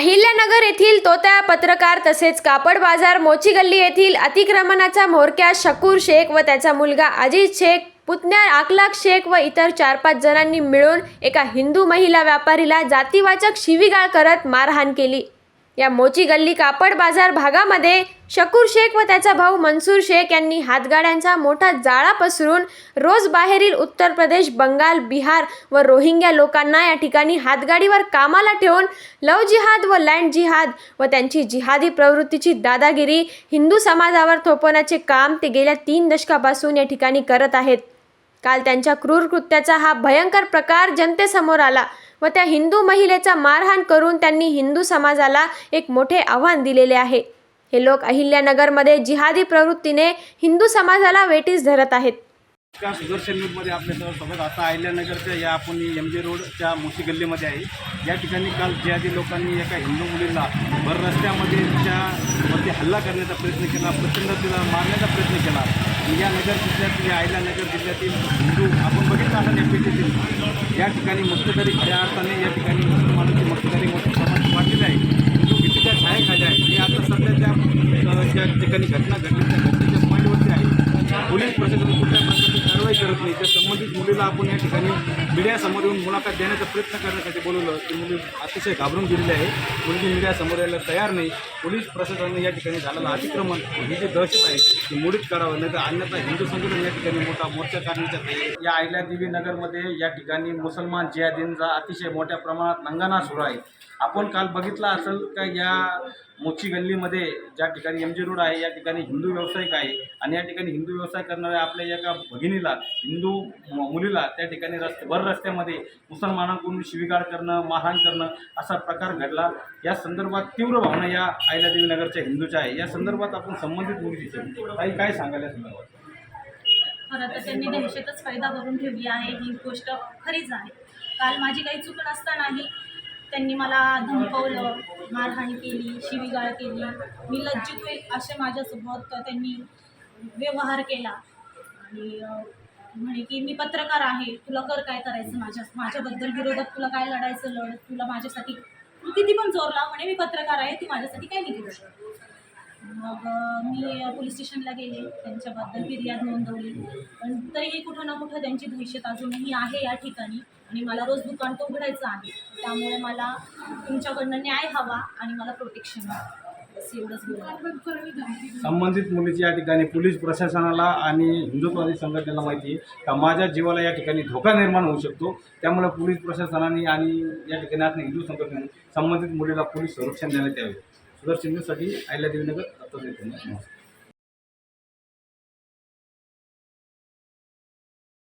अहिल्यानगर येथील तोत्या पत्रकार तसेच कापड बाजार मोची गल्ली येथील अतिक्रमणाचा म्होरक्या शकूर शेख व त्याचा मुलगा अजित शेख पुतण्या आकलाक शेख व इतर चार पाच जणांनी मिळून एका हिंदू महिला व्यापारीला जातीवाचक शिवीगाळ करत मारहाण केली. या मोची गल्ली कापड बाजार भागामध्ये शकूर शेख व त्याचा भाऊ मनसूर शेख यांनी हातगाड्यांचा मोठा जाळा पसरून रोज बाहेरील उत्तर प्रदेश बंगाल बिहार व रोहिंग्या लोकांना या ठिकाणी हातगाडीवर कामाला ठेवून लव जिहाद व लँड जिहाद व त्यांची जिहादी प्रवृत्तीची दादागिरी हिंदू समाजावर थोपवण्याचे काम ते गेल्या तीन दशकापासून या ठिकाणी करत आहेत. काल त्यांच्या क्रूर कृत्याचा हा भयंकर प्रकार जनतेसमोर आला व त्या हिंदू महिलेचा मारहाण करून त्यांनी हिंदू समाजाला एक मोठे आव्हान दिलेले आहे. हे लोक अहिल्यानगरमध्ये जिहादी प्रवृत्तीने हिंदू समाजाला वेटीस धरत आहेत. त्या सुदर्शन न्यूजमध्ये आपल्यासोबत आता अहिल्यानगरच्या या आपण एम जी रोडच्या मोठी गल्लीमध्ये आहे. या ठिकाणी काल जिहादी लोकांनी एका हिंदू मुलीला भर रस्त्यामध्ये तिच्या वरती हल्ला करण्याचा प्रयत्न केला प्रचंड तिला मारण्याचा प्रयत्न केला. या नगर जिल्ह्यातील या अहिल्यानगर जिल्ह्यातील हिंदू आपण बघितलं असाल या या ठिकाणी मक्तेदारी खऱ्या अर्थाने या ठिकाणी मुसलमानांची मक्तेदारी मोठ्या प्रमाणात वाढलेली आहे हिंदू भीतीच्या छायाखाली आहे आणि आता सध्या त्या त्या ठिकाणी घटना घडली त्या घटनेच्या पॉईंटवरती आहे. पोलीस प्रशासन कुठल्या प्रकारची कारवाई करत नाही त्या संबंधित मुलीला आपण या ठिकाणी मीडियासमोर येऊन मुलाखत देण्याचा प्रयत्न करण्यासाठी बोलवलं. की मुली अतिशय घाबरून गेलेली आहे. मुलगी मीडियासमोर यायला तयार नाही. पोलीस प्रशासनाने या ठिकाणी झालेलं अतिक्रमण ही जी दहशत आहे ती मुलीच करावं नाही तर अन्यथा हिंदू संघटन या ठिकाणी मोठा मोर्चा काढण्याचा या अहिल्यादेवी नगरमध्ये या ठिकाणी मुसलमान जिहादींचा अतिशय मोठ्या प्रमाणात नंगाना सुरू आहे. आपण काल बघितला असेल का या मोची गल्लीमध्ये ज्या ठिकाणी एम जी रोड आहे या ठिकाणी हिंदू व्यावसायिक आहे. आणि या ठिकाणी हिंदू व्यवसाय करणाऱ्या आपल्या एका भगिनीला हिंदू मुलीला त्या ठिकाणी रस्ते भर रस्त्यामध्ये मुसलमानांकडून शिवीगाळ करणं मारहाण करणं असा प्रकार घडला. या संदर्भात तीव्र भावना या अहिल्यादेवी नगरच्या हिंदूच्या आहे. या संदर्भात आपण संबंधित मुलीची काही काय सांगायला संदर्भात? खरं तर त्यांनी दहशतच फायदा करून ठेवली आहे. ही गोष्ट खरीच आहे. काल माझी काही चूक नसतानाही त्यांनी मला धमकवलं मारहाण केली शिवीगाळ केली. मी लज्जित होईल असे माझ्यासोबत त्यांनी व्यवहार केला. आणि म्हणे की मी पत्रकार आहे तुला कर काय करायचं माझ्या माझ्याबद्दल विरोधात तुला काय लढायचं लढ तुला माझ्यासाठी तू किती पण जोर लाव म्हणे मी पत्रकार आहे ती माझ्यासाठी काय नाही करू शकत मग मी पोलीस स्टेशनला गेले त्यांच्याबद्दल फिर्याद नोंदवली. पण तरीही कुठं ना कुठं त्यांची दहशत अजूनही आहे या ठिकाणी आणि मला रोज दुकान तो उघडायचं आहे. त्यामुळे मला तुमच्याकडनं न्याय हवा आणि मला प्रोटेक्शन हवं. संबंधित मुलीची या ठिकाणी पोलीस प्रशासनाला आणि हिंदुत्ववादी संघटनेला माहिती आहे का माझ्या जीवाला या ठिकाणी धोका निर्माण होऊ शकतो. त्यामुळे पोलीस प्रशासनाने आणि या ठिकाणी आपण हिंदू संघटनेने संबंधित मुलीला पोलीस संरक्षण देण्यात यावे. सुदर्शन न्यूजसाठी देवीनगर नगर रत्नागिरी. नमस्कार.